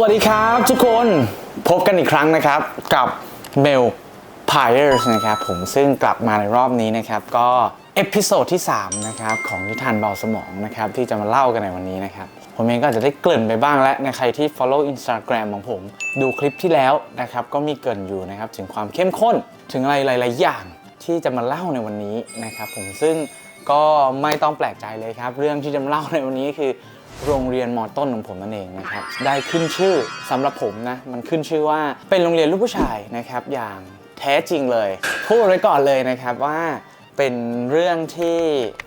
วัสดีครับทุกคนพบกันอีกครั้งนะครับกับ m e l p i r e s นะครับผมซึ่งกลับมาในรอบนี้นะครับ ก็เอพิโซดที่ 3 นะครับ ของนิทานเบาสมองนะครับ ที่จะมาเล่ากันในวันนี้นะครับ ผมเองก็จจะได้เกริ่นไปบ้างแล้วในใครที่ follow Instagram ของผม ดูคลิปที่แล้วนะครับ ก็มีเกริ่นอยู่นะครับ ถึงความเข้มข้นถึงอะไรหลาย ๆ อย่างที่จะมาเล่าในวันนี้นะครับ ผมซึ่งก็ไม่ต้องแปลกใจเลยครับ เรื่องที่จะมาเล่าในวันนี้คือ โรงเรียนมอต้นของผมนั่นเองนะครับ ได้ขึ้นชื่อสำหรับผมนะ มันขึ้นชื่อว่าเป็นโรงเรียนลูกผู้ชายนะครับ อย่างแท้จริงเลยพูดไว้ก่อนเลยนะครับว่าเป็นเรื่องที่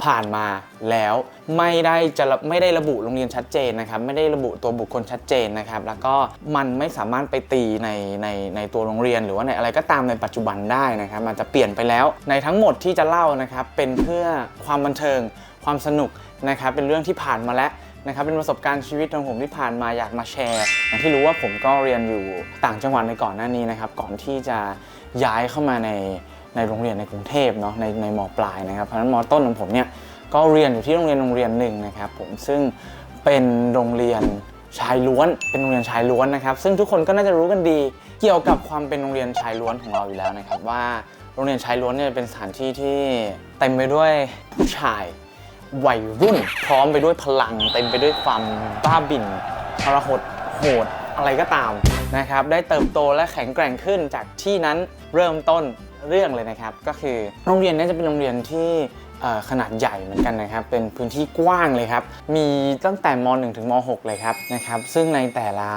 ผ่านมาแล้วไม่ได้จะไม่ได้ระบุโรงเรียนชัดเจนนะครับ ไม่ได้ระบุตัวบุคคลชัดเจนนะครับ แล้วก็มันไม่สามารถไปตีในในในตัวโรงเรียน หรือว่าในอะไรก็ตามในปัจจุบันได้นะครับมันจะเปลี่ยนไปแล้วในทั้งหมดที่จะเล่านะครับ เป็นเพื่อความบันเทิงความสนุกนะครับ เป็นเรื่องที่ผ่านมาแล้ว นะครับเป็นประสบการณ์ชีวิตของผมที่ผ่านมาอยากมาแชร์อย่างที่รู้ว่าผมก็เรียนอยู่ต่างจังหวัดในก่อนหน้านี้นะครับก่อนที่จะย้ายเข้ามาในในโรงเรียนในกรุงเทพเนาะในในมปลายนะครับเพราะฉะนั้นมต้นของผมเนี่ยก็เรียนอยู่ที่โรงเรียนโรงเรียนหนึ่งนะครับผมซึ่งเป็นโรงเรียนชายล้วน เป็นโรงเรียนชายล้วนนะครับ ซึ่งทุกคนก็น่าจะรู้กันดี เกี่ยวกับความเป็นโรงเรียนชายล้วนของเราอยู่แล้วนะครับว่าโรงเรียนชายล้วนเนี่ยเป็นสถานที่ที่เต็มไปด้วยผู้ชาย วัยรุ่น พร้อมไปด้วยพลัง เต็มไปด้วยความบ้าบิ่นทรหดโหดอะไรก็ตามนะครับ ได้เติบโตและแข็งแกร่งขึ้นจากที่นั้นเริ่มต้นเรื่องเลยนะครับ ก็คือโรงเรียนนี้จะเป็นโรงเรียนที่ขนาดใหญ่เหมือนกันนะครับ เป็นพื้นที่กว้างเลยครับ มีตั้งแต่ม .1 ถึงม .6 เลยครับนะครับ ซึ่งในแต่ละ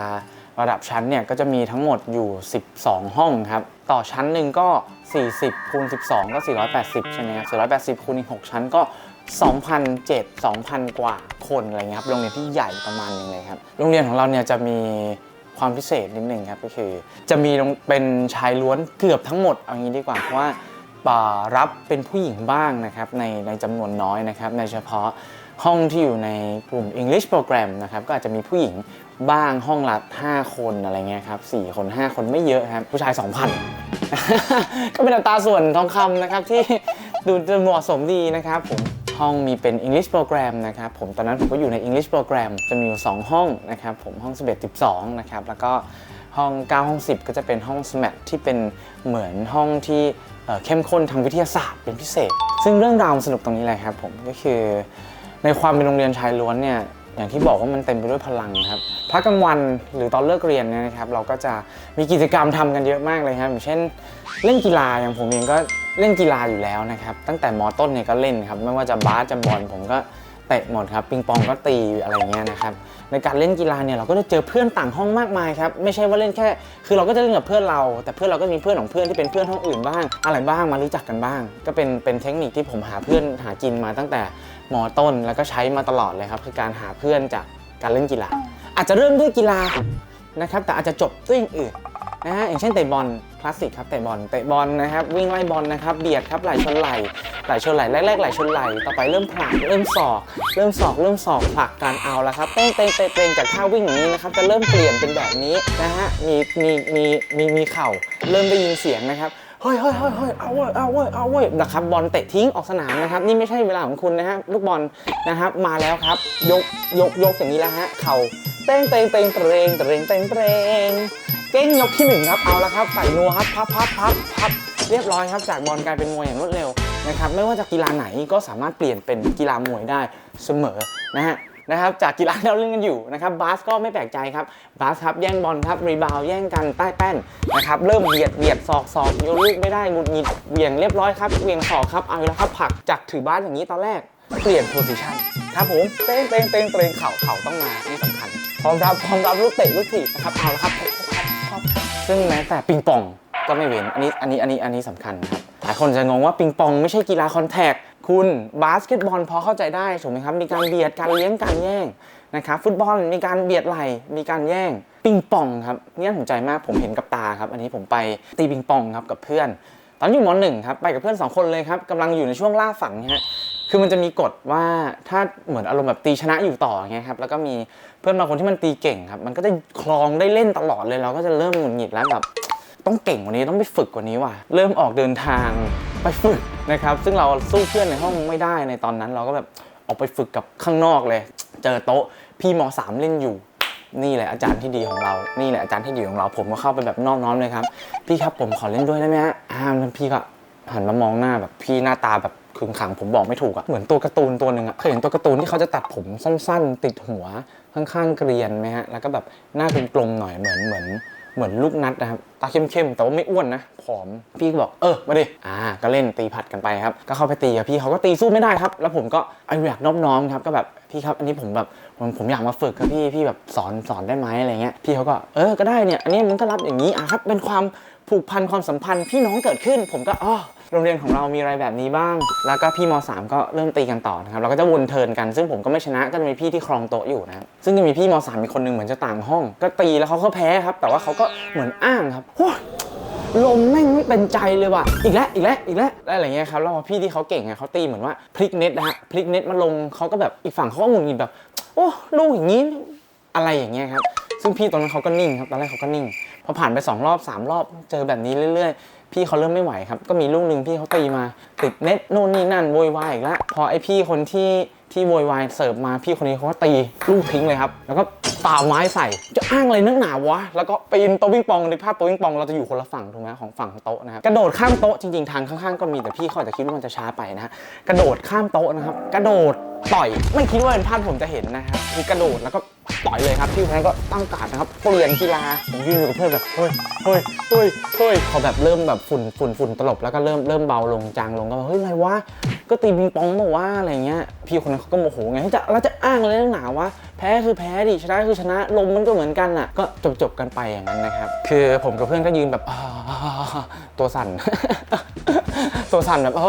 ระดับชั้นเนี่ยก็จะมีทั้งหมดอยู่ 12 ห้องครับ ต่อชั้นหนึ่งก็ 40คูณ12 ก็ 480 ใช่ไหมครับ 480คูณอีก6ชั้นก็ 2,007 2,000 กว่าคนอะไรเงี้ยครับโรงเรียนที่ใหญ่ประมาณหนึงเลยครับ โรงเรียนของเราเนี่ยจะมีความพิเศษนิดหนึ่งครับก็คือ จะมีโรงเป็นชายล้วนเกือบทั้งหมดเอางี้ดีกว่าเพราะว่าป่ารับเป็นผู้หญิงบ้างนะครับในในจำนวนน้อยนะครับในเฉพาะห้องที่อยู่ในกลุ่ม English Program นะครับก็อาจจะมีผู้หญิงบ้างห้องละ5 คนอะไรเงี้ยครับ4คน 5 คนไม่เยอะครับผู้ชาย 2,000 ก็เป็นอัตราส่วนทองคำนะครับที่ดูจะเหมาะสมดีนะครับผม ห้องมีเป็น English Program นะครับผมตอนนั้นผมก็อยู่ใน English Program จะมีอยู่ 2 ห้องนะครับผมห้อง 11 12 นะครับ แล้วก็ห้อง 9 ห้อง 10 ก็จะเป็นห้อง SMAT ที่เป็นเหมือนห้องที่เเข้มข้นทางวิทยาศาสตร์เป็นพิเศษ ซึ่งเรื่องราวสนุกตรงนี้เลยครับผมก็คือในความเป็นโรงเรียนชายล้วนเนี่ยอย่างที่บอกว่ามันเต็มไปด้วยพลังครับพักกลางวันหรือตอนเลิกเรียนเนี่ยนะครับ เราก็จะมีกิจกรรมทำกันเยอะมากเลยครับอย่างเช่น เล่นกีฬาอย่างผมเองก็ เล่นกีฬาอยู่แล้วนะครับตั้งแต่มอต้นเนี่ยก็เล่นครับไม่ว่าจะบาสจะบอลผมก็เตะหมดครับปิงปองก็ตีอะไรเงี้ยนะครับในการเล่นกีฬาเนี่ยเราก็จะเจอเพื่อนต่างห้องมากมายครับไม่ใช่ว่าเล่นแค่ คือเราก็จะเล่นกับเพื่อนเรา แต่เพื่อนเราก็มีเพื่อนของเพื่อนที่เป็นเพื่อนห้องอื่นบ้าง อะไรบ้างมารู้จักกันบ้าง ก็เป็นเป็นเทคนิคที่ผมหาเพื่อนหากินมาตั้งแต่มอต้นแล้วก็ใช้มาตลอดเลยครับคือการหาเพื่อนจากการเล่นกีฬา อาจจะเริ่มด้วยกีฬานะครับแต่อาจจะจบด้วยอย่างอื่น นะฮะอย่างเช่นเตะบอลคลาสสิกครับเตะบอลเตะบอลนะครับวิ่งไล่บอลนะครับเบียดครับไหลชนไหลไหลชนไหลแรกๆไหลชนไหลต่อไปเริ่มผลักเริ่มศอกเริ่มศอกเริ่มศอกผลักการเอาละครับเต้งเต้งเต้งเต้งจากท่าวิ่งอย่างนี้นะครับจะเริ่มเปลี่ยนเป็นแบบนี้นะฮะมีมีมีมีมีเข่าเริ่มได้ยินเสียงนะครับเฮ้ยเฮ้ยเฮ้ยเฮ้ยเอาเว้ย เอาเว้ย เอาเว้ยนะครับ บอลเตะทิ้งออกสนามนะครับ นี่ไม่ใช่เวลาของคุณนะฮะ ลูกบอลนะครับ มาแล้วครับ ยก ยก ยกอย่างนี้แล้วฮะ เข่า เต้งเต้งเต้งเตรงเตรงเต้งเตรง เก้งยกที่หนึ่งครับเอาละครับใส่นัวครับพับพับพับพับเรียบร้อยครับจากบอลกลายเป็นมวยอย่างรวดเร็วนะครับไม่ว่าจะกีฬาไหนก็สามารถเปลี่ยนเป็นกีฬามวยได้เสมอนะฮะนะครับจากกีฬาที่เราเล่นกันอยู่นะครับบาสก็ไม่แปลกใจครับบาสครับแย่งบอลครับรีบาวแย่งกันใต้แป้นนะครับเริ่มเบียดเบียดศอกศอกโยนลูกไม่ได้หงุดหงิดเหวี่ยงเรียบร้อยครับเหวี่ยงศอกครับเอาแล้วครับผลักจากถือบาสอย่างนี้ตอนแรก เปลี่ยนโพซิชันครับผมเต้งเต้งเต้งเต้งเข่าเข่าต้องมานี่สำคัญพร้อมรับพร้อมรับลูกเตะลูกถีบนะครับเอาละครับ ซึ่งแม้แต่ปิงปองก็ไม่เว้น อันนี้อันนี้อันนี้อันนี้สำคัญนะครับ หลายคนจะงงว่าปิงปองไม่ใช่กีฬาคอนแทค คุณบาสเกตบอลพอเข้าใจได้ถูกไหมครับ มีการเบียดการเลี้ยงการแย่งนะครับ ฟุตบอลมีการเบียดไหลมีการแย่ง ปิงปองครับเนี่ยสนใจมากผมเห็นกับตาครับ อันนี้ผมไปตีปิงปองครับกับเพื่อน ตอนอยู่มหนึ่งครับไปกับเพื่อนสองคนเลยครับกำลังอยู่ในช่วงล่าฝันฮะ คือมันจะมีกฎว่าถ้าเหมือนอารมณ์แบบตีชนะอยู่ต่ออย่างเงี้ยครับแล้วก็มีเพื่อนบางคนที่มันตีเก่งครับ มันก็จะคลองได้เล่นตลอดเลยเราก็จะเริ่มหงุดหงิดแล้วแบบต้องเก่งกว่านี้ต้องไปฝึกกว่านี้ว่ะเริ่มออกเดินทางไปฝึกนะครับ ซึ่งเราสู้เพื่อนในห้องไม่ได้ในตอนนั้น เราก็แบบออกไปฝึกกับข้างนอกเลย เจอโต๊ะพี่มสามเล่นอยู่นี่แหละอาจารย์ที่ดีของเรา นี่แหละอาจารย์ที่ดีของเรา ผมก็เข้าไปแบบนอบน้อมเลยครับ พี่ครับผมขอเล่นด้วยได้ไหมฮะอ่าแล้วพี่ก็หันมามองหน้าแบบพี่หน้าตาแบบ ขึงขังผมบอกไม่ถูกอะเหมือนตัวการ์ตูนตัวหนึ่งอะเคยเห็นตัวการ์ตูนที่เขาจะตัดผมสั้น ๆ ติดหัวข้างๆเกรียนไหมฮะแล้วก็แบบหน้าเป็นกลมหน่อยเหมือนเหมือนเหมือนลูกนัดนะครับตาเข้มๆแต่ว่าไม่อ้วนนะผอมพี่ก็บอกเออมาดิอ่าก็เล่นตีผัดกันไปครับ ก็เข้าไปตีกับพี่เขาก็ตีสู้ไม่ได้ครับ แล้วผมก็ไออยากนอบน้อมครับก็แบบพี่ครับอันนี้ผมแบบผมผมอยากมาฝึกครับพี่พี่แบบสอนสอนได้ไหมอะไรเงี้ยพี่เขาก็เออก็ได้เนี่ยอันนี้มันก็รับอย่างนี้อะครับเป็นความ ผูกพันความสัมพันธ์พี่น้องเกิดขึ้น ผมก็อ๋อโรงเรียนของเรามีอะไรแบบนี้บ้าง แล้วก็พี่ม .3 ก็เริ่มตีกันต่อนะครับ เราก็จะวนเทิร์นกัน ซึ่งผมก็ไม่ชนะ ก็จะมีพี่ที่ครองโต๊ะอยู่นะครับ ซึ่งจะมีพี่ม .3 มีคนหนึงเหมือนจะต่างห้อง ก็ตีแล้วเขาก็แพ้ครับ แต่ว่าเขาก็เหมือนอ้างครับโอ้ลมแม่งไม่เป็นใจเลยว่ะ อีกแล้ว อีกแล้ว อีกแล้วแล้ว อะไรเงี้ยครับ แล้วพอพี่ที่เขาเก่งอะเขาตีเหมือนว่าพลิกเน็ตนะฮะ พลิกเน็ตมาลงเขาก็แบบอีกฝั่งเขาก็หงุดหงิดแบบ โอ้ ลูกอย่างนี้ อะไรอย่างเงี้ยครับ ซึ่งพี่ตอนนั้นเขาก็นิ่งครับ ตอนแรกเขาก็นิ่ง พอผ่านไป 2 รอบ 3 รอบเจอแบบนี้เรื่อยๆ พี่เขาเริ่มไม่ไหวครับ ก็มีลูกหนึ่งพี่เขาตีมา ติดเน็ตนู่นนี่นั่นโวยวายอีกแล้วพอไอพี่คนที่ที่โวยวายเสิร์ฟมาพี่คนนี้เขาก็ตีลูกทิ้งเลยครับ แล้วก็ปาไม้ใส่จะอ้างอะไรนักหนาวะ แล้วก็ปีนโต๊ะวิ่งปองในภาพโต๊ะวิ่งปองเราจะอยู่คนละฝั่งถูกไหมของฝั่งโต๊ะนะครับกระโดดข้ามโต๊ะจริงๆทางข้างๆก็มีแต่พี่เขาอาจจะคิดว่ามันจะช้าไปนะฮะกระโดดข้ามโต๊ะนะครับ กระโดด ต่อยไม่คิดว่าเป็นภาพผมจะเห็นนะครับคือกระโดดแล้วก็ต่อยเลยครับพี่คนนั้นก็ตั้งการดนะครับเปลี่ยนกีฬาผมยืนอยู่กับเพื่อนแบบเฮ้ยเฮ้ยเฮ้ยเฮ้ยพอแบบเริ่มแบบฝุ่นฝุ่นฝุ่นตลบแล้วก็เริ่มเริ่มเบาลงจางลงก็แบบเฮ้ยอะไรวะก็ตีปิงปองมาว่าอะไรเงี้ยพี่คนนั้นเขาก็โมโหไงจะแล้วจะอ้างอะไรนักหนาวะแพ้คือแพ้ดิชนะคือชนะลมมันก็เหมือนกันอะ ก็จบจบๆกันไปอย่างนั้นนะครับ คือผมกับเพื่อนก็ยืนแบบอ่าตัวสั่นตัวสั่นแบบอ่า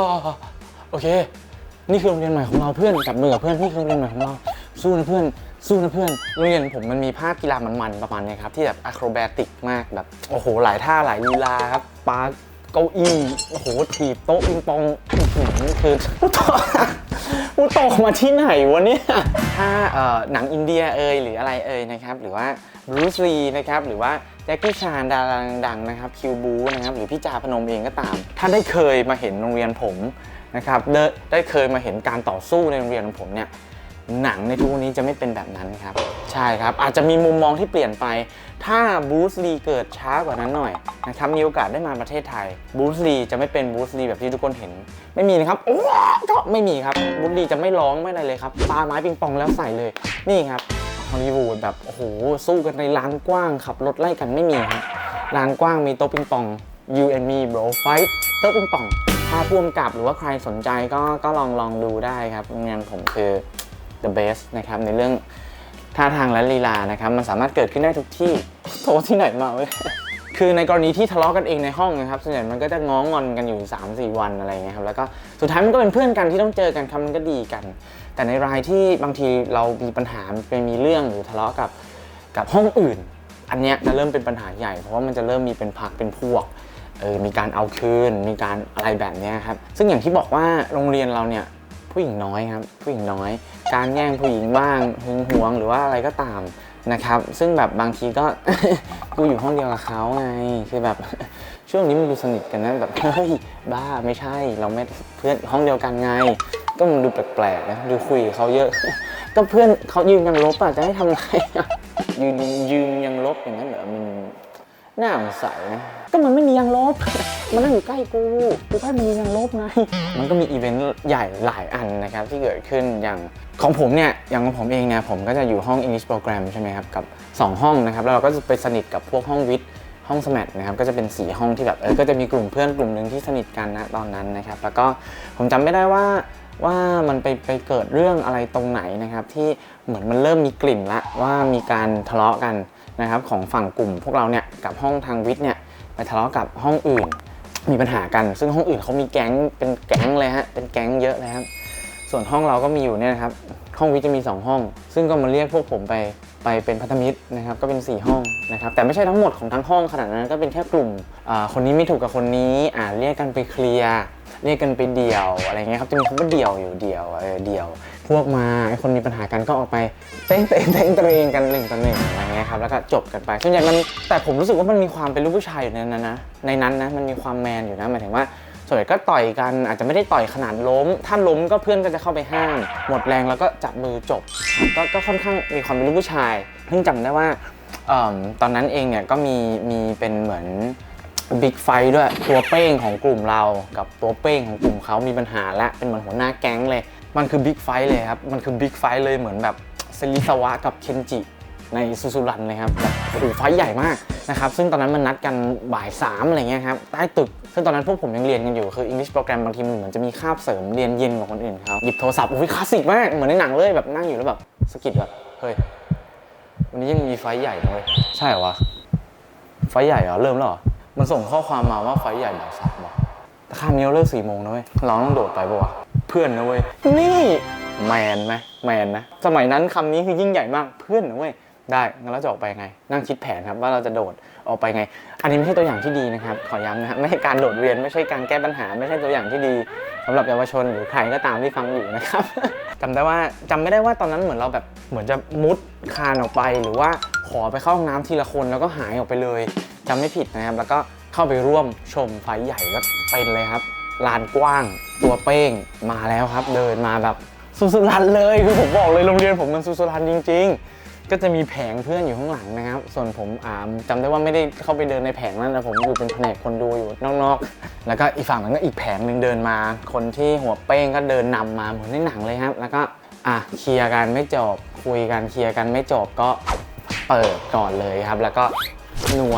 โอเค นี่คือโรงเรียนใหม่ของเราเพื่อนจับมือกับเพื่อนนี่คือโรงเรียนใหม่ของเราสู้นะเพื่อน สู้นะเพื่อนโรงเรียนผมมันมีภาพกีฬามันๆประมาณนี้ครับที่แบบอะโครแบติกมากแบบโอ้โหหลายท่าหลายลีลาครับปาเก้าอี้โอ้โหถีบโต๊ะปิงปองอื้อหือคือกูโตกูโตมาที่ไหนวะเนี่ยถ้าหนังอินเดียเอยหรืออะไรเอยนะครับหรือว่าบรูซลีนะครับหรือว่าแจ็คกี้ชานดาราดังๆนะครับคิวบูนะครับหรือพี่จาพนมเองก็ตาม ถ้าได้เคยมาเห็นโรงเรียนผม นะครับได้ได้เคยมาเห็นการต่อสู้ในโรงเรียนของผมเนี่ยหนังในทุกวันนี้จะไม่เป็นแบบนั้นครับ ใช่ครับ อาจจะมีมุมมองที่เปลี่ยนไป ถ้าบูสลีเกิดช้ากว่านั้นหน่อยนะครับมีโอกาสได้มาประเทศไทยบูสลีจะไม่เป็นบูสลีแบบที่ทุกคนเห็น ไม่มีนะครับโอ้ก็ไม่มีครับบูสลีจะไม่ร้องไม่อะไรเลยครับปาไม้ปิงปองแล้วใส่เลย นี่ครับฮอลลีวูดแบบโอ้โหสู้กันในลานกว้างขับรถไล่กันไม่มีครับลานกว้างมีโต๊ะปิงปอง you and me bro fight โต๊ะปิงปอง ถ้าพ่วงกับหรือว่าใครสนใจก็ก็ลองลองดูได้ครับงเรียนผมคือ the best นะครับในเรื่องท่าทางและลีลานะครับมันสามารถเกิดขึ้นได้ทุกที่โทรที่ไหนมาเว้ยคือในกรณีที่ทะเลาะกันเองในห้องนะครับส่วนใหญ่มันก็จะง้องอนกันอยู่ 3-4 วันอะไรเงี้ยครับแล้วก็สุดท้ายมันก็เป็นเพื่อนกันที่ต้องเจอกันครับมันก็ดีกัน แต่ในรายที่บางทีเรามีปัญหาไปมีเรื่องหรือทะเลาะกับกับห้องอื่น อันเนี้ยจะเริ่มเป็นปัญหาใหญ่เพราะว่ามันจะเริ่มมีเป็นพักเป็นพวก เออมีการเอาคืน มีการอะไรแบบนี้ครับ ซึ่งอย่างที่บอกว่าโรงเรียนเราเนี่ยผู้หญิงน้อยครับ ผู้หญิงน้อย การแย่งผู้หญิงบ้างหึงหวงหรือว่าอะไรก็ตามนะครับ ซึ่งแบบบางทีก็กูอยู่ห้องเดียวกับเขาไงคือแบบช่วงนี้มันดูสนิทกันนะแบบเฮ้ยบ้าไม่ใช่เราไม่เพื่อนห้องเดียวกันไง ก็มันดูแปลกๆนะดูคุยเขาเยอะ ก็เพื่อนเขายืนยังลบอะจะให้ทำไงยืนยืนยังลบอย่างนั้นเหรอมันน่าสงสัยนะ ก็มันไม่มียางลบ มันนั่งอยู่ใกล้กูกูแค่มียางลบไงมันก็มีอีเวนต์ใหญ่หลายอันนะครับที่เกิดขึ้นอย่างของผมเนี่ยอย่างของผมเองเนี่ยผมก็จะอยู่ห้อง English Program ใช่ไหมครับกับ 2 ห้องนะครับแล้วเราก็จะไปสนิทกับพวกห้องวิทย์ห้องสแมทนะครับก็จะเป็น4ห้องที่แบบเออก็จะมีกลุ่มเพื่อนกลุ่มหนึ่งที่สนิทกันนะตอนนั้นนะครับ แล้วก็ผมจำไม่ได้ว่าว่ามันไปไปเกิดเรื่องอะไรตรงไหนนะครับ ที่เหมือนมันเริ่มมีกลิ่นละว่ามีการทะเลาะกันนะครับของฝั่งกลุ่มพวกเราเนี่ยกับห้องทางวิทย์เนี่ย ไปทะเลาะกับห้องอื่น มีปัญหากัน ซึ่งห้องอื่นเขามีแก๊งเป็นแก๊งเลยฮะเป็นแก๊งเยอะเลยครับส่วนห้องเราก็มีอยู่เนี่ยนะครับห้องวิทย์จะมี 2 ห้อง ซึ่งก็มาเรียกพวกผมไปไปเป็นพันธมิตรนะครับก็เป็น 4 ห้องนะครับแต่ไม่ใช่ทั้งหมดของทั้งห้องขนาดนั้นก็เป็นแค่กลุ่มอ่าคนนี้ไม่ถูกกับคนนี้อ่าเรียกกันไปเคลียร์เรียกกันไปเดี่ยวอะไรเงี้ยครับจะมีคำว่าเดี่ยวอยู่เดี่ยวเออเดี่ยว พวกมาไอคนมีปัญหากันก็ออกไปเต้งเต้งเต้งเตรงกันหนึ่งต่อหนึ่งอะไรเงี้ยครับแล้วก็จบกันไปส่วนใหญ่มันแต่ผมรู้สึกว่ามันมีความเป็นลูกผู้ชายอยู่ในนั้นนะในนั้นนะมันมีความแมนอยู่นะหมายถึงว่าส่วนใหญ่ก็ต่อยกันอาจจะไม่ได้ต่อยขนาดล้ม ถ้าล้มก็เพื่อนก็จะเข้าไปห้ามหมดแรงแล้วก็จับมือจบก็ก็ค่อนข้างมีความเป็นลูกผู้ชายเพิ่งจำได้ว่าตอนนั้นเองเนี่ยก็มีมีเป็นเหมือนบิ๊กไฟด้วยตัวเป้งของกลุ่มเรา กับตัวเป้งของกลุ่มเขามีปัญหาและเป็นเหมือนหัวหน้าแก๊งเลย มันคือบิ๊กไฟเลยครับ มันคือบิ๊กไฟเลยเหมือนแบบเซริสวะกับเคนจิในซูซูรันเลยครับแบบโอ้โหไฟใหญ่มากนะครับ ซึ่งตอนนั้นมันนัดกันบ่ายสามอะไรเงี้ยครับ ใต้ตึก ซึ่งตอนนั้นพวกผมยังเรียนกันอยู่ คือ English โปรแกรมบางทีมันเหมือนจะมีคาบเสริมเรียนเย็นกว่าคนอื่นเขาหยิบโทรศัพท์ อุ้ยคลาสสิกมาก เหมือนในหนังเลยแบบนั่งอยู่แล้วแบบสะกิดแบบ เฮ้ย วันนี้ยังมีไฟใหญ่เลย ใช่เหรอวะ ไฟใหญ่เหรอ เริ่มแล้วเหรอ มันส่งข้อความมาว่าไฟใหญ่บ่ายสามว่ะแต่ค่ามนี้เราเลิกสี่โมงนะเว้ยเราต้องโดดไปปะวะ เพื่อนนะเว้ย นี่แมนไหมแมนนะ สมัยนั้นคำนี้คือยิ่งใหญ่มากเพื่อนนะเว้ย ได้งั้นเราจะออกไปไง นั่งคิดแผนครับว่าเราจะโดดออกไปไง อันนี้ไม่ใช่ตัวอย่างที่ดีนะครับ ขอย้ำนะฮะไม่ใช่การโดดเรียนไม่ใช่การแก้ปัญหา ไม่ใช่ตัวอย่างที่ดีสำหรับเยาวชนหรือใครก็ตามที่ฟังอยู่นะครับจำได้ว่าจำไม่ได้ว่าตอนนั้นเหมือนเราแบบเหมือนจะมุดคานออกไป หรือว่าขอไปเข้าห้องน้ำทีละคนแล้วก็หายออกไปเลยจำไม่ผิดนะครับ แล้วก็เข้าไปร่วมชมไฟใหญ่ก็เป็นเลยครับ ลานกว้าง ตัวเป้งมาแล้วครับ เดินมาแบบสุสุรันเลยคือผมบอกเลยโรงเรียนผมมันสุสุรันจริง ๆ ก็จะมีแผงเพื่อนอยู่ข้างหลังนะครับ ส่วนผมอ่าจำได้ว่าไม่ได้เข้าไปเดินในแผงนั้นนะผมอยู่เป็นแผนกคนดูอยู่นอกๆ แล้วก็อีกฝั่งนั้นก็อีกแผงหนึ่งเดินมา คนที่หัวเป้งก็เดินนำมาเหมือนในหนังเลยครับ แล้วก็อะเคลียร์กันไม่จบคุยกันเคลียร์กันไม่จบก็เปิดก่อนเลยครับ แล้วก็นัว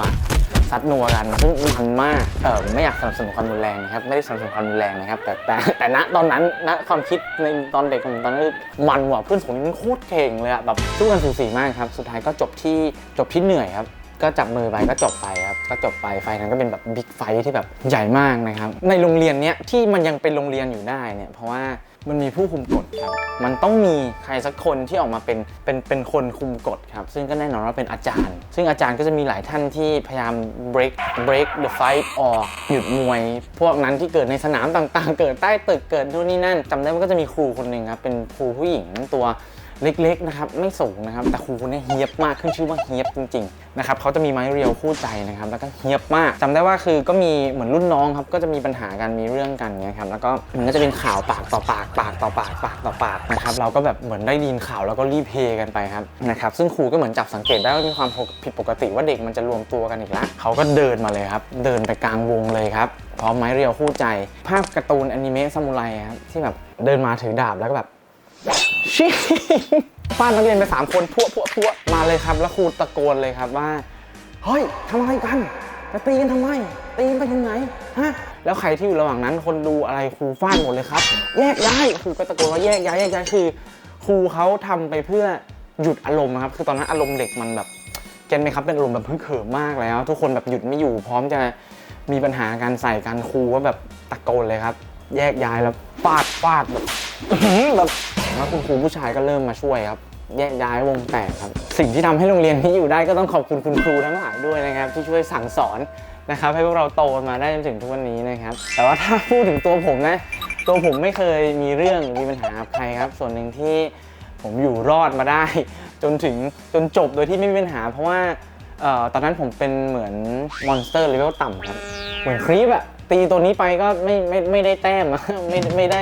ซัดนัวกันซึ่งมันมากเออไม่อยากสนับสนุนความรุนแรงนะครับไม่ได้สนับสนุนความรุนแรงนะครับ แต่แต่แต่ณตอนนั้นณความคิดในตอนเด็กของผมตอนนั้นมันว่ะเพื่อนผมนี่โคตรเก่งเลยอะแบบสู้กันสูสีมากครับ สุดท้ายก็จบที่จบที่เหนื่อยครับก็จับมือไปก็จบไปครับก็จบไปไฟนั้นก็เป็นแบบบิ๊กไฟที่แบบใหญ่มากนะครับในโรงเรียนเนี้ยที่มันยังเป็นโรงเรียนอยู่ได้เนี่ยเพราะว่า มันมีผู้คุมกฎครับ มันต้องมีใครสักคนที่ออกมาเป็นเป็นเป็นคนคุมกฎครับ ซึ่งก็แน่นอนว่าเป็นอาจารย์ ซึ่งอาจารย์ก็จะมีหลายท่านที่พยายาม break break the fight ออกหยุดมวย พวกนั้นที่เกิดในสนามต่างๆ เกิดใต้ตึกเกิดนู่นนี่นั่นจำได้ว่าก็จะมีครูคนหนึ่งครับเป็นครูผู้หญิงตัว เล็กๆนะครับไม่สูงนะครับแต่ครูคนนี้เฮียบมากขึ้นชื่อว่าเฮียบจริงๆนะครับเขาจะมีไม้เรียวคู่ใจนะครับแล้วก็เฮียบมากจำได้ว่าคือก็มีเหมือนรุ่นน้องครับก็จะมีปัญหากันมีเรื่องกันเนี่ยครับแล้วก็มันก็จะเป็นข่าวปากต่อปากปากต่อปากปากต่อปากนะครับเราก็แบบเหมือนได้ยินข่าวแล้วก็รีบเฮกันไปครับนะครับซึ่งครูก็เหมือนจับสังเกตได้ว่ามีความผิดปกติว่าเด็กมันจะรวมตัวกันอีกแล้วเขาก็เดินมาเลยครับเดินไปกลางวงเลยครับพร้อมไม้เรียวคู่ใจ ภาพการ์ตูนอนิเมะซามูไรครับที่แบบเดินมาถือดาบแล้วก็แบบ ชิฟาดนักเรียนไปสามคนพวกพวกพวกมาเลยครับ แล้วครูตะโกนเลยครับว่า เฮ้ยทำอะไรกันจะตีกันทำไม ตีกันไปถึงไหนฮะแล้วใครที่อยู่ระหว่างนั้นคนดูอะไรครูฟาดหมดเลยครับ แยกย้ายครูก็ตะโกนว่าแยกย้ายแยกย้ายคือครูเขาทำไปเพื่อหยุดอารมณ์ครับ คือตอนนั้นอารมณ์เด็กมันแบบเก็นไหมครับเป็นอารมณ์แบบพึกเขิมมากแล้ว ทุกคนแบบหยุดไม่อยู่พร้อมจะมีปัญหาการใส่กันครูก็แบบตะโกนเลยครับ แยกย้ายแล้วฟาดฟาดแบบ แบบแล้วคุณครูผู้ชายก็เริ่มมาช่วยครับ แยกย้ายวงแตกครับ สิ่งที่ทำให้โรงเรียนนี้อยู่ได้ก็ต้องขอบคุณคุณครูทั้งหลายด้วยนะครับ ที่ช่วยสั่งสอนนะครับ ให้พวกเราโตมาได้จนถึงทุกวันนี้นะครับ แต่ว่าถ้าพูดถึงตัวผมนะ ตัวผมไม่เคยมีเรื่องมีปัญหากับใครครับ ส่วนหนึ่งที่ผมอยู่รอดมาได้ จนถึงจนจบโดยที่ไม่มีปัญหา เพราะว่าออตอนนั้นผมเป็นเหมือนมอนสเตอร์เลเวลต่ำครับ เหมือนครีปอะตีตัวนี้ไปก็ไม่ไม่ไม่ได้แต้มไม่ไม่ได้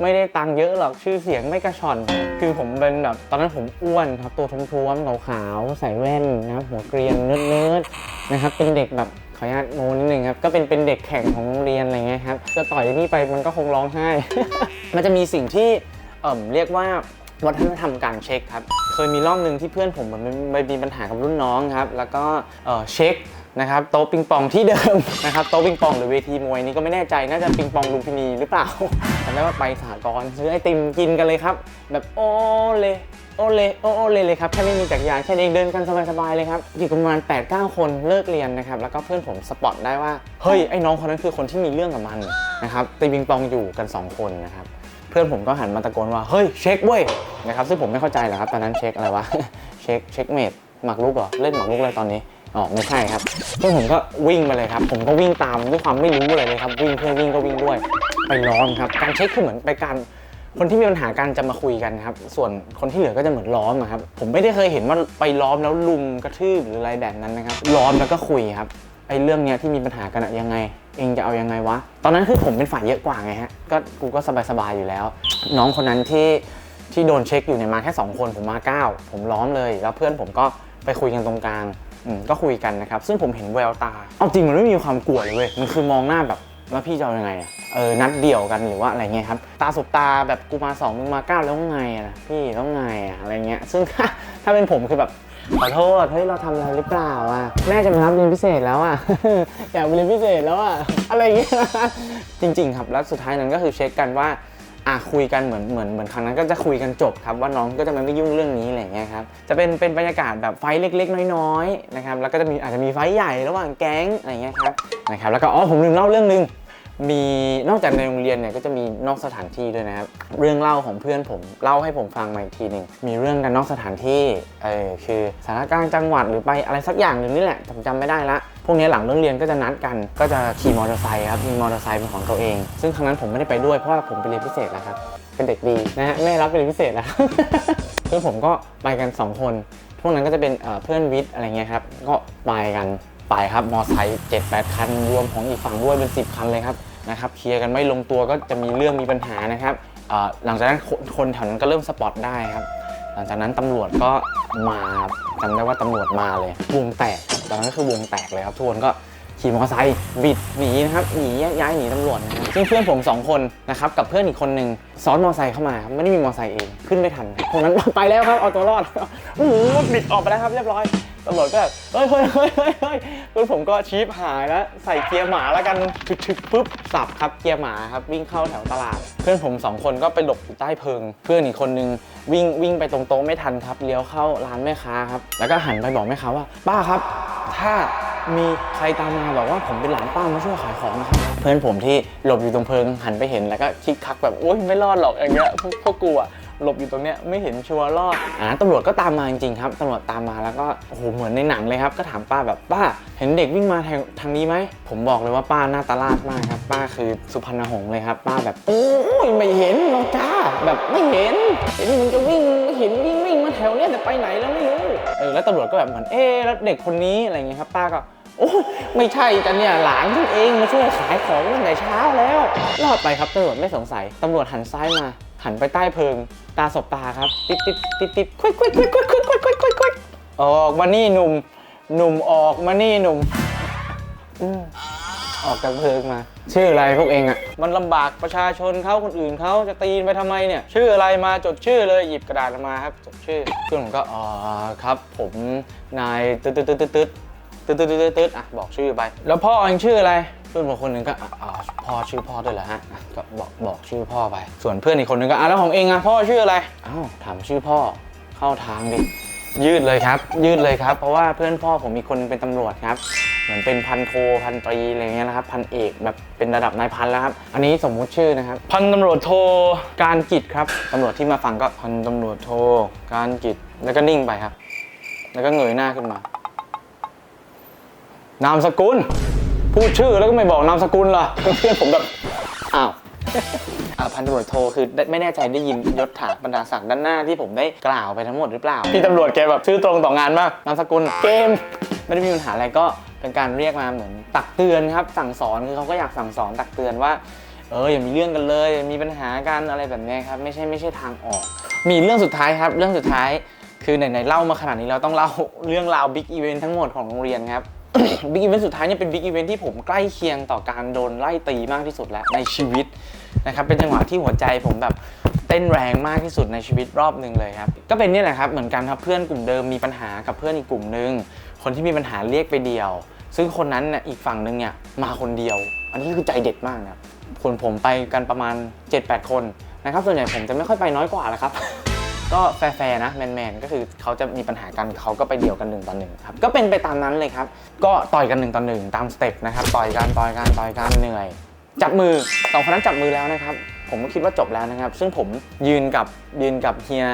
ไม่ได้ตังค์เยอะหรอกชื่อเสียงไม่กระชอน คือผมเป็นแบบตอนนั้นผมอ้วนครับตัวท้วมๆขาวๆใส่แว่นนะครับหัวเกรียนเนื้อๆนะครับเป็นเด็กแบบขออนุญาตโมนิดนึงครับ ก็เป็นเป็นเด็กแข่งของโรงเรียนอะไรเงี้ยครับจะต่อยนี่ไปมันก็คงร้องไห้ มันจะมีสิ่งที่เอ่มเรียกว่าวัฒนธรรมการเช็คครับ เคยมีรอบหนึ่งที่เพื่อนผมมือนไปมีปัญหากับรุ่นน้องครับ แล้วก็เออเช็ค นะครับโต๊ะปิงปองที่เดิมนะครับโต๊ะปิงปองหรือเวทีมวยนี่ก็ไม่แน่ใจน่าจะปิงปองลุมพินีหรือเปล่าจำได้ว่าไปสหกรณ์ซื้อไอติมกินกันเลยครับ แบบโอเลโอเลโอโอเลเลยครับแค่ไม่มีจักรยานแค่เองเดินกันสบายๆเลยครับอยู่ประมาณ 8-9 คนเลิกเรียนนะครับแล้วก็เพื่อนผมสปอตได้ว่าเฮ้ยไอ้น้องคนนั้นคือคนที่มีเรื่องกับมันนะครับตีปิงปองอยู่กันสองคนนะครับเพื่อนผมก็หันมาตะโกนว่าเฮ้ยเช็คเว้ยนะครับซึ่งผมไม่เข้าใจหรอกครับตอนนั้นเช็คอะไรวะเช็คเช็คเมดหมากรุกเหรอเล่นหมากรุกอะไรตอนนี้ อ๋อไม่ใช่ครับเพื่อนผมก็วิ่งไปเลยครับ ผมก็วิ่งตามด้วยความไม่รู้อะไรเลยครับ วิ่งเพื่อนวิ่งก็วิ่งด้วย ไปล้อมครับ การเช็คคือเหมือนไปการคนที่มีปัญหากันจะมาคุยกันครับ ส่วนคนที่เหลือก็จะเหมือนล้อมอะครับ ผมไม่ได้เคยเห็นว่าไปล้อมแล้วลุมกระทืบหรืออะไรแบบนั้นนะครับ ล้อมแล้วก็คุยครับ ไอ้เรื่องเนี้ยที่มีปัญหากันอะยังไง เองจะเอายังไงวะ ตอนนั้นคือผมเป็นฝ่ายเยอะกว่าไงฮะ ก็กูก็สบายๆอยู่แล้ว น้องคนนั้นที่ที่โดนเช็คอยู่เนี่ยมาแค่ 2 คนผมมา 9 ผมล้อมเลย แล้วเพื่อนผมก็ไปคุยกันตรงกลาง ก็คุยกันนะครับ ซึ่งผมเห็นแววตา เอาจริงมันไม่มีความกลัวเลยเว้ย มันคือมองหน้าแบบแล้วพี่จะยังไงอะเออ นัดเดี่ยวกันหรือว่าอะไรเงี้ยครับ ตาสบตาแบบกูมา2มึงมา 9 แล้วไงอะนะพี่แล้วไงอะอะไรเงี้ย ซึ่งถ้าเป็นผมคือแบบขอโทษ เฮ้ย เราทำอะไรหรือเปล่าอะแม่จะมารับเรียนพิเศษแล้วอะ อยากไปเรียนพิเศษแล้วอะ อะไรเงี้ย จริง ๆ ครับ แล้วสุดท้ายนั้นก็คือเช็คกันว่า อะคุยกันเหมือนเหมือนเหมือนครั้งนั้นก็จะคุยกันจบครับว่าน้องก็จะไม่ยุ่งเรื่องนี้อะไรอย่างเงี้ยครับจะเป็นเป็นบรรยากาศแบบไฟเล็ก ๆ น้อยๆนะครับแล้วก็จะมีอาจจะมีไฟใหญ่ระหว่างแก๊งอะไรเงี้ยครับนะครับแล้วก็อ๋อผมลืมเล่าเรื่องหนึงมีนอกจากในโรงเรียนเนี่ยก็จะมีนอกสถานที่ด้วยนะครับ เรื่องเล่าของเพื่อนผมเล่าให้ผมฟังมาอีกทีหนึ่งมีเรื่องกันนอกสถานที่เออคือสารกลางจังหวัดหรือไปอะไรสักอย่างหนึ่งนี่แหละผมจำไม่ได้ละ พวกนี้หลังเรื่องเรียนก็จะนัดกัน ก็จะขี่มอเตอร์ไซค์ครับมีมอเตอร์ไซค์เป็นของตัวเอง ซึ่งครั้งนั้นผมไม่ได้ไปด้วยเพราะว่าผมไปเรียนพิเศษแล้วครับเป็นเด็กดีนะฮะแม่รับไปเรียนพิเศษแล้วเพื่อนผมก็ไปกันสองคน พวกนั้นก็จะเป็นเพื่อนวิทย์อะไรเงี้ยครับก็ไปกันไปครับมอไซค์เจ็ดแปดคันรวมของอีกฝั่งด้วยเป็น 10 คันเลยครับนะครับเคลียร์กันไม่ลงตัวก็จะมีเรื่องมีปัญหานะครับหลังจากนั้นคนคนแถวนั้นก็เริ่มสปอตได้ครับ หลังจากนั้นตำรวจก็มาจำได้ว่าตำรวจมาเลยวงแตกตอนนั้นก็คือวงแตกเลยครับทุกคนก็ขี่มอเตอร์ไซค์บิดหนีนะครับหนีแยกย้ายหนีตำรวจนะครับซึ่งเพื่อนผมสองคนนะครับกับเพื่อนอีกคนหนึ่งซ้อนมอเตอร์ไซค์เข้ามาครับไม่ได้มีมอเตอร์ไซค์เองขึ้นไม่ทันครับพวกนั้นไปแล้วครับเอาตัวรอดโอ้โหบิดออกไปแล้วครับเรียบร้อย ตำรวจก็แบบเฮ้ยเฮ้ยเฮ้ยเฮ้ยเฮ้ยเพื่อนผมก็ชี้หายแล้วใส่เกียร์หมาแล้วกันถึกถึกปุ๊บสับครับเกียร์หมาครับวิ่งเข้าแถวตลาด เพื่อนผมสองคนก็ไปหลบอยู่ใต้เพิง เพื่อนอีกคนนึงวิ่งวิ่งไปตรงโต๊ะไม่ทันครับเลี้ยวเข้าร้านแม่ค้าครับแล้วก็หันไปบอกแม่ค้าว่า ป้าครับ ถ้ามีใครตามมาบอกว่าผมเป็นหลานป้ามาช่วยขายของนะครับเพื่อนผมที่หลบอยู่ตรงเพิงหันไปเห็นแล้วก็คิกคักแบบโอ๊ยไม่รอดหรอกอย่างเงี้ยพวกพวกกูอะ หลบอยู่ตรงเนี้ยไม่เห็นชัวร์รอดอ่าตำรวจก็ตามมาจริงๆครับตำรวจตามมาแล้วก็โอ้โหเหมือนในหนังเลยครับ ก็ถามป้าแบบป้า เห็นเด็กวิ่งมาทางทางนี้ไหมผมบอกเลยว่าป้าหน้าตาลาดมากครับ ป้าคือสุพรรณหงส์เลยครับ ป้าแบบโอ้ยไม่เห็นหรอกจ้าแบบไม่เห็น เห็นมันจะวิ่งเห็นวิ่งวิ่งมาแถวเนี้ยแต่ไปไหนแล้วไม่รู้เออแล้วตำรวจก็แบบเหมือนเอ๊ะแล้วเด็กคนนี้อะไรเงี้ยครับ ป้าก็โอ้ไม่ใช่จ้ะเนี่ยหลานฉันเองมาช่วยขายของตั้งแต่เช้าแล้วรอดไปครับตำรวจไม่สงสัยตำรวจหันซ้ายมา หันไปใต้เพิง ตาสบตาครับ ติดติดติดติดควิกควิกควิกควิกควิกควิกควิกควิกควิกออกมานี่หนุ่ม หนุ่มออกมานี่หนุ่มอืมออกจากเพิงมา ชื่ออะไรพวกเองอะมันลำบากประชาชนเขาคนอื่นเขาจะตีนไปทำไมเนี่ย ชื่ออะไรมาจดชื่อเลยหยิบกระดาษออกมาครับจดชื่อเพื่อนผมก็อ๋อครับ ผมนายตึ๊ดตึ๊ดตึ๊ดตึ๊ดตึ๊ดตึ๊ดตึ๊ดตึ๊ดตึ๊ดตึ๊ดอะบอกชื่อไป แล้วพ่อเองชื่ออะไร เพื่อนผมคนหนึ่งก็อะอะพ่อชื่อพ่อด้วยเหรอฮะก็บอกบอกชื่อพ่อไป ส่วนเพื่อนอีกคนหนึงก็อะแล้วของเองอะพ่อชื่ออะไรอ้าวถามชื่อพ่อเข้าทางดิยืดเลยครับ ยืดเลยครับ เพราะว่าเพื่อนพ่อผมมีคนเป็นตำรวจครับ เหมือนเป็นพันโทพันตรีอะไรเงี้ยนะครับ พันเอกแบบเป็นระดับนายพันแล้วครับ อันนี้สมมุติชื่อนะครับ พันตำรวจโทการกิจครับตำรวจที่มาฟังก็พันตำรวจโทการกิจแล้วก็นิ่งไปครับ แล้วก็เงยหน้าขึ้นมา นามสกุล พูดชื่อแล้วก็ไม่บอกนามสกุลล่ะ เพื่อนผมแบบ อ้าวอ่าพันตำรวจโทคือได้ไม่แน่ใจได้ยินยศถาบรรดาศักดิ์ด้านหน้าที่ผมได้กล่าวไปทั้งหมดหรือเปล่า พี่ตำรวจแกแบบชื่อตรงต่องานมากนามสกุลเกม ไม่ได้มีปัญหาอะไรก็เป็นการเรียกมาเหมือนตักเตือนครับ สั่งสอนคือเขาก็อยากสั่งสอนตักเตือนว่า เอออย่ามีเรื่องกันเลยอย่ามีปัญหากันอะไรแบบนี้ครับไม่ใช่ไม่ใช่ทางออก มีเรื่องสุดท้ายครับ เรื่องสุดท้ายคือไหนๆเล่ามาขนาดนี้เราต้องเล่าเรื่องราวบิ๊กอีเวนต์ทั้งหมดของโรงเรียนครับ บิ๊กอีเวนต์สุดท้ายเนี่ยเป็นบิ๊กอีเวนต์ที่ผมใกล้เคียงต่อการโดนไล่ตีมากที่สุดแล้วในชีวิตนะครับเป็นจังหวะที่หัวใจผมแบบเต้นแรงมากที่สุดในชีวิตรอบหนึ่งเลยครับก็เป็นเนี่ยแหละครับเหมือนกันครับเพื่อนกลุ่มเดิมมีปัญหากับเพื่อนอีกกลุ่มหนึ่งคนที่มีปัญหาเรียกไปเดียว ซึ่งคนนั้นเนี่ยอีกฝั่งหนึ่งเนี่ยมาคนเดียว อันนี้คือใจเด็ดมากนะครับคนผมไปกันประมาณ 7-8 คนนะครับส่วนใหญ่ผมจะไม่ค่อยไปน้อยกว่าแหละครับ ก็แฟร์ๆนะแมนๆก็คือเขาจะมีปัญหากันเขาก็ไปเดี่ยวกันหนึ่งต่อหนึ่งครับก็เป็นไปตามนั้นเลยครับ ก็ต่อยกันหนึ่งต่อหนึ่งตามสเต็ปนะครับต่อยกันต่อยกันต่อยกันเหนื่อย จับมือสองคนนั้นจับมือแล้วนะครับ ผมก็คิดว่าจบแล้วนะครับ ซึ่งผมยืนกับยืนกับเฮีย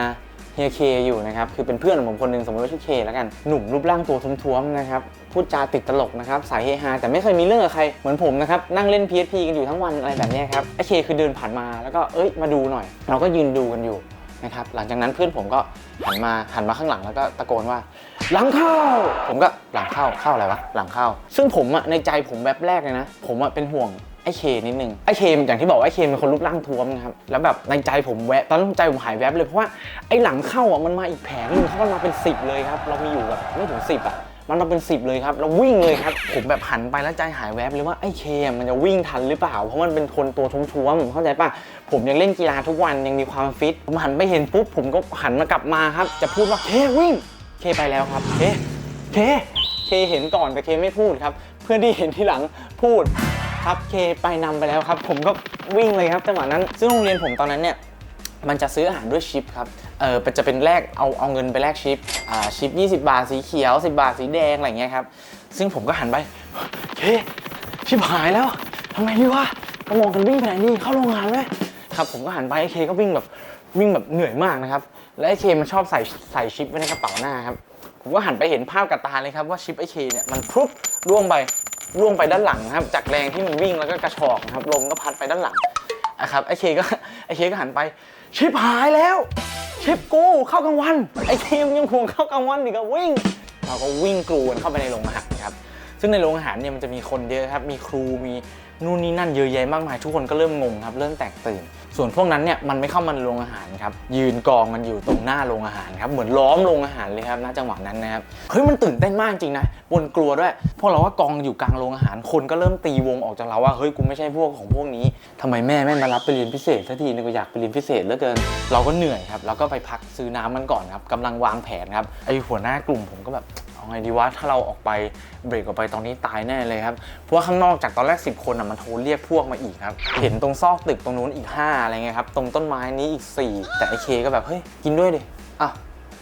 เฮียเคอยู่นะครับ คือเป็นเพื่อนของผมคนหนึ่งสมมติว่าชื่อเคแล้วกัน หนุ่มรูปร่างตัวท้วมๆนะครับ พูดจาติดตลกนะครับ สายเฮฮาแต่ไม่เคยมีเรื่องกับใครเหมือนผมนะครับ นั่งเล่น PSP กันอยู่ทั้งวันอะไรแบบนี้ครับ ไอเคคือเดินผ่านมาแล้วก็เอ้ยมาดูหน่อย เราก็ยืนดูกันอยู่ นะครับหลังจากนั้นเพื่อนผมก็หันมาหันมาข้างหลังแล้วก็ตะโกนว่า หลังเข้า ผมก็หลังเข้าเข้าอะไรวะหลังเข้า ซึ่งผมอะในใจผมแบบแรกเลยนะ ผมอะเป็นห่วงไอ้เคนิดนึงไอ้เคอย่างที่บอกว่าไอ้เคเป็นคนรูปร่างท้วมนะครับแล้วแบบในใจผมแวะตอนนั้นใจผมหายแวบเลยเพราะว่าไอ้หลังเข้าอะมันมาอีกแผงนึงเขามันมาเป็น10เลยครับเรามีอยู่แบบไม่ถึง10อะ มันมาเป็น10เลยครับเราวิ่งเลยครับ ผมแบบหันไปแล้วใจหายแวบเลยว่าไอ้เคมันจะวิ่งทันหรือเปล่า เพราะมันเป็นคนตัวท้วมๆเข้าใจปะผมยังเล่นกีฬาทุกวันยังมีความฟิตผมหันไปเห็นปุ๊บผมก็หันมากลับมาครับ จะพูดว่าเควิ่ง เคไปแล้วครับเคเคเคเห็นก่อนแต่เคไม่พูดครับ เพื่อนที่เห็นที่หลังพูดครับเคไปนำไปแล้วครับ ผมก็วิ่งเลยครับจังหวะนั้นซึ่งโรงเรียนผมตอนนั้นเนี่ย มันจะซื้ออาหารด้วยชิปครับ เออจะเป็นแลกเอาเอาเงินไปแลกชิป อ่าชิป 20 บาทสีเขียว 10 บาทสีแดงอะไรเงี้ยครับ ซึ่งผมก็หันไปเคชิปหายแล้วทำไงดีวะก็มองกันวิ่งไปไหนนี่เข้าโรงงานไหมครับ ผมก็หันไปไอ้เคก็วิ่งแบบวิ่งแบบเหนื่อยมากนะครับ และไอ้เคมันชอบใส่ใส่ชิปไว้ในกระเป๋าหน้าครับ ผมก็หันไปเห็นภาพกับตาเลยครับว่าชิปไอ้เคเนี่ยมันพรุบร่วงไปร่วงไปด้านหลังนะครับ จากแรงที่มันวิ่งแล้วก็กระชอกนะครับลมก็พัดไปด้านหลังนะครับไอ้เคก็ไอ้เคก็หันไป ชิปหายแล้วชิปกูเข้ากลางวัน ไอ้ทีมยังห่วงเข้ากลางวันอีกอะวิ่ง เราก็วิ่งกรูกันเข้าไปในโรงอาหารครับ ซึ่งในโรงอาหารเนี่ยมันจะมีคนเยอะครับ มีครูมีนู่นนี่นั่นเยอะแยะมากมาย ทุกคนก็เริ่มงงครับ เริ่มแตกตื่น ส่วนพวกนั้นเนี่ยมันไม่เข้ามาในโรงอาหารครับยืนกองกันอยู่ตรงหน้าโรงอาหารครับเหมือนล้อมโรงอาหารเลยครับณจังหวะนั้นนะครับเฮ้ยมันตื่นเต้นมากจริงนะบนกลัวด้วยพราะเราว่ากองอยู่กลางโรงอาหารคนก็เริ่มตีวงออกจากเราว่าเฮ้ยกูไม่ใช่พวกของพวกนี้ทำไมแม่ไม่มารับไปเรียนพิเศษสักทีนึงก็อยากไปเรียนพิเศษเหลือเกิน เราก็เหนื่อยครับแล้วก็ไปพักซื้อน้ำมันก่อนครับกำลังวางแผนครับไอหัวหน้ากลุ่มผมก็แบบ เอาไงดีวะถ้าเราออกไปเบรกออกไปตอนนี้ตายแน่เลยครับ เพราะว่าข้างนอกจากตอนแรก 10 คนอะมันโทรเรียกพวกมาอีกครับ เห็นตรงซอกตึกตรงนู้นอีก 5 อะไรเงี้ยครับ ตรงต้นไม้นี้อีก 4 แต่ไอเคก็แบบ เฮ้ย กินด้วยดิอะ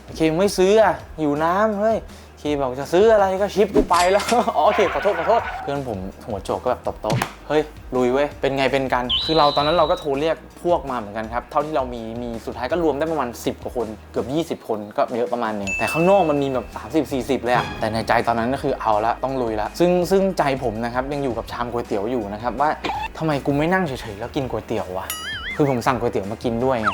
ไอเคไม่ซื้ออะอยู่น้ำเฮ้ย คบอกจะซื้ออะไรก็ชิปกูไปแล้ว อ๋อโอเคขอโทษขอโทษ เพื่อนผมหัวโจกก็แบบตบโต๊ะเฮ้ยลุยเว้ย เป็นไงเป็นกัน คือเราตอนนั้นเราก็โทรเรียกพวกมาเหมือนกันครับ เท่าที่เรามีมีสุดท้ายก็รวมได้ประมาณ 10 กว่าคน เกือบ 20 คนก็เยอะประมาณหนึงแต่ข้างนอกมันมีแบบ30 40 เลยอะแต่ในใจตอนนั้นก็คือเอาละต้องลุยละซึ่งซึ่งใจผมนะครับยังอยู่กับชามก๋วยเตี๋ยวอยู่นะครับว่าทำไมกูไม่นั่งเฉยๆแล้วกินก๋วยเตี๋ยววะคือผมสั่งก๋วยเตี๋ยวมากินด้วยไง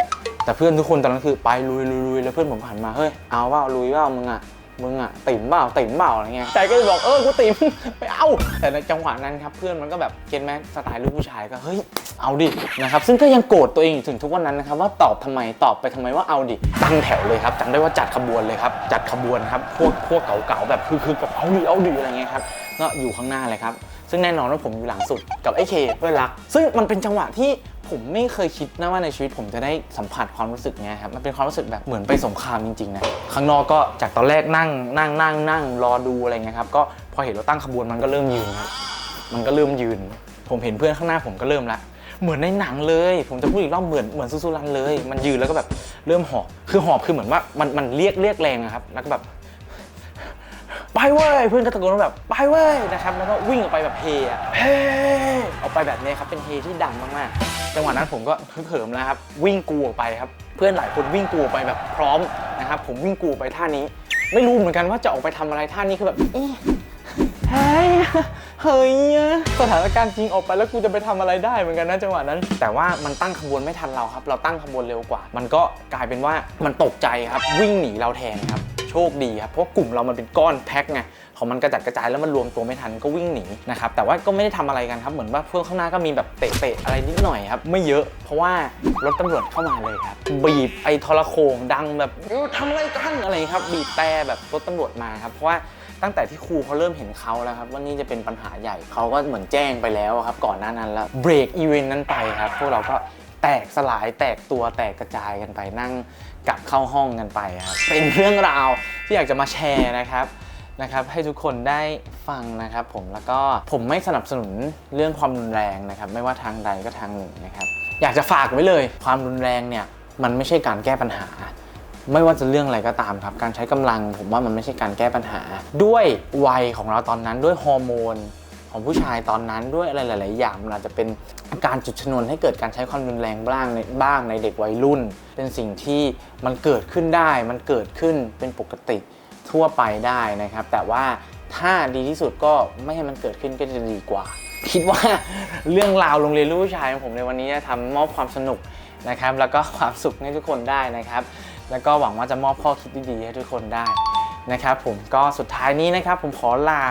แต่เพื่อนทุกคนตอนนั้นคือไปลุยลุยลุยแล้วเพื่อนผมหันมาเฮ้ยเอาว่าลุยว่ามึงอะ มึงอะติ่มเปล่าติ่มเปล่าอะไรเงี้ยแต่ก็เลยบอกเออกูติ่มไปเอา แต่ในจังหวะนั้นครับเพื่อนมันก็แบบเก็ตแม็สไตล์ลูกผู้ชายก็เฮ้ยเอาดินะครับซึ่งก็ยังโกรธตัวเองอยู่ถึงทุกวันนั้นนะครับว่าตอบทำไมตอบไปทำไมว่าเอาดิตั้งแถวเลยครับจำได้ว่าจัดขบวนเลยครับจัดขบวนครับพวกพวกเก่าๆแบบคือคือกับเอาดิเอาดิอะไรเงี้ยครับก็อยู่ข้างหน้าเลยครับซึ่งแน่นอนว่าผมอยู่หลังสุดกับไอ้เคเพื่อนรัก ซึ่งมันเป็นจังหวะที่ ผมไม่เคยคิดนะว่าในชีวิตผมจะได้สัมผัสความรู้สึกเนี้ยครับ มันเป็นความรู้สึกแบบเหมือนไปสงครามจริงๆนะ ข้างนอกก็จากตอนแรกนั่งนั่งนั่งนั่งรอดูอะไรเงี้ยครับ ก็พอเห็นเราตั้งขบวนมันก็เริ่มยืนครับมันก็เริ่มยืน ผมเห็นเพื่อนข้างหน้าผมก็เริ่มละ เหมือนในหนังเลย ผมจะพูดอีกรอบเหมือนเหมือนซูซูรันเลย มันยืนแล้วก็แบบเริ่มหอบ คือหอบคือเหมือนว่ามันมันเรียกเรียกแรงอะครับ แล้วก็แบบ ไปเว้ยเพื่อนก็ตะโกนว่าแบบไปเว้ยนะครับแล้วก็วิ่งออกไปแบบเฮอะเฮออกไปแบบนี้ครับเป็นเฮที่ดังมากๆจังหวะนั้นผมก็ฮึกเหิมแล้วครับวิ่งกูออกไปครับ เพื่อนหลายคนวิ่งกูออกไปแบบพร้อมนะครับผมวิ่งกูออกไปท่านี้ ไม่รู้เหมือนกันว่าจะออกไปทำอะไรท่านี้คือแบบเฮ้ยเฮ้ยสถานการณ์จริงออกไปแล้วกูจะไปทำอะไรได้เหมือนกันนะจังหวะนั้น แต่ว่ามันตั้งขบวนไม่ทันเราครับ เราตั้งขบวนเร็วกว่า มันก็กลายเป็นว่ามันตกใจครับวิ่งหนีเราแทนครับ โชคดีครับเพราะกลุ่มเรามันเป็นก้อนแพ็คไงของมันกระจัดกระจายแล้วมันรวมตัวไม่ทันก็วิ่งหนีนะครับแต่ว่าก็ไม่ได้ทำอะไรกันครับเหมือนว่าเพื่อนข้างหน้าก็มีแบบเตะๆอะไรนิดหน่อยครับไม่เยอะ เพราะว่ารถตำรวจเข้ามาเลยครับบีบไอ้ทรโขงดังแบบเออทำอะไรกันอะไรครับบีบแต่แบบรถตำรวจมาครับเพราะว่าตั้งแต่ที่ครูเขาเริ่มเห็นเขาแล้วครับว่านี่จะเป็นปัญหาใหญ่เขาก็เหมือนแจ้งไปแล้วครับก่อนหน้านั้นแล้วเบรกอีเวนต์นั้นไปครับพวกเราก็แตกสลายแตกตัวแตกกระจายกันไปนั่ง กลับเข้าห้องกันไปครับเป็นเรื่องราวที่อยากจะมาแชร์นะครับนะครับให้ทุกคนได้ฟังนะครับผมแล้วก็ผมไม่สนับสนุนเรื่องความรุนแรงนะครับ ไม่ว่าทางใดก็ทางหนึ่งนะครับ อยากจะฝากไว้เลย ความรุนแรงเนี่ยมันไม่ใช่การแก้ปัญหา ไม่ว่าจะเรื่องอะไรก็ตามครับ การใช้กำลัง ผมว่ามันไม่ใช่การแก้ปัญหา ด้วยวัยของเราตอนนั้นด้วยฮอร์โมน ของผู้ชายตอนนั้นด้วยอะไรหลาย ๆ อย่างมันอาจจะเป็นอาการจุดชนวนให้เกิดการใช้ความรุนแรงบ้างในบ้างในเด็กวัยรุ่น เป็นสิ่งที่มันเกิดขึ้นได้ มันเกิดขึ้นเป็นปกติทั่วไปได้นะครับ แต่ว่าถ้าดีที่สุดก็ไม่ให้มันเกิดขึ้นก็จะดีกว่า คิดว่าเรื่องราวโรงเรียนลูกผู้ชายของผมในวันนี้จะทำมอบความสนุกนะครับ แล้วก็ความสุขให้ทุกคนได้นะครับ แล้วก็หวังว่าจะมอบข้อคิดดี ๆ ให้ทุกคนได้นะครับ ผมก็สุดท้ายนี้นะครับ ผมขอลา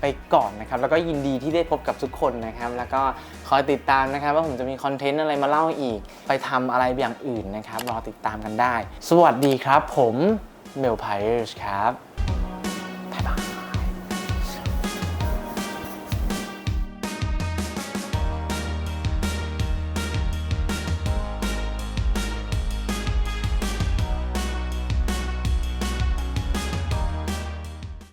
ไปก่อนนะครับ แล้วก็ยินดีที่ได้พบกับทุกคนนะครับ แล้วก็คอยติดตามนะครับ ว่าผมจะมีคอนเทนต์อะไรมาเล่าอีก ไปทำอะไรอย่างอื่นนะครับ รอติดตามกันได้ สวัสดีครับ ผมเมลไพร์ครับบ๊ายบาย